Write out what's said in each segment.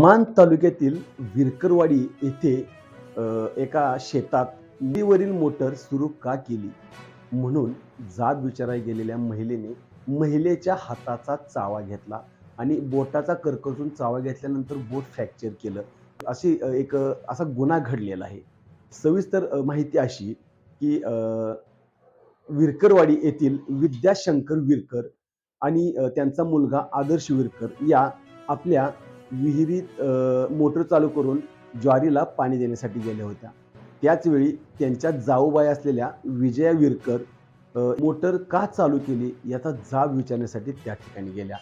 मान तालुक्यातील विरकरवाडी येथे एका शेतात विहिरीवरील मोटर सुरू का केली? म्हणून जात विचारायला गेलेल्या महिलेने महिलेच्या हाताचा चावा घेतला आणि बोटाचा कर्कसून चावा घेतल्यानंतर बोट फ्रॅक्चर केलं. अशी एक असा गुन्हा घडलेला आहे. सविस्तर माहिती अशी की विरकरवाडी येथील विद्याशंकर विरकर आणि त्यांचा मुलगा आदर्श विरकर या आपल्या विहिरीत मोटर चालू करून ज्वारीला पाणी देण्यासाठी गेल्या होत्या. त्याचवेळी त्यांच्या जाऊबाई असलेल्या विजया विरकर मोटर का चालू केली याचा जाब विचारण्यासाठी त्या ठिकाणी गेल्या.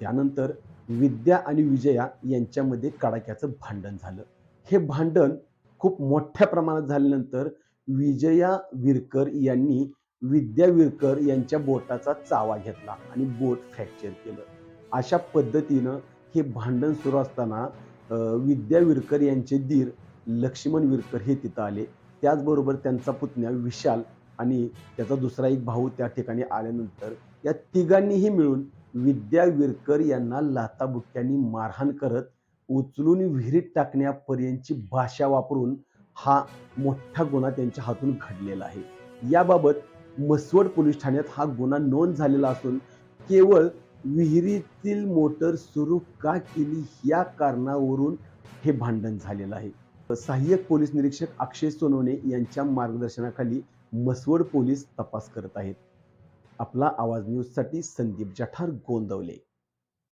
त्यानंतर विद्या आणि विजया यांच्यामध्ये कडाक्याचं भांडण झालं. हे भांडण खूप मोठ्या प्रमाणात झाल्यानंतर विजया विरकर यांनी विद्या विरकर यांच्या बोटाचा चावा घेतला आणि बोट फ्रॅक्चर केलं. अशा पद्धतीनं हे भांडण सुरू असताना विद्या विरकर यांचे धीर लक्ष्मण विरकर हे तिथं आले. त्याचबरोबर त्यांचा पुतण्या विशाल आणि त्याचा दुसरा एक भाऊ त्या ठिकाणी आल्यानंतर या तिघांनीही मिळून विद्या विरकर यांना लाताबुक्क्यांनी मारहाण करत उचलून विहिरीत टाकण्यापर्यंतची भाषा वापरून हा मोठा गुन्हा त्यांच्या हातून घडलेला आहे. याबाबत मसवड पोलीस ठाण्यात हा गुन्हा नोंद झालेला असून केवळ विहिरीतील मोटर सुरू का केली या कारणावरून हे भांडण झालेलं आहे. सहाय्यक पोलीस निरीक्षक अक्षय सोनवणे यांच्या मार्गदर्शनाखाली मसवड पोलीस तपास करत आहेत. आपला आवाज न्यूजसाठी संदीप जठार गोंदवले.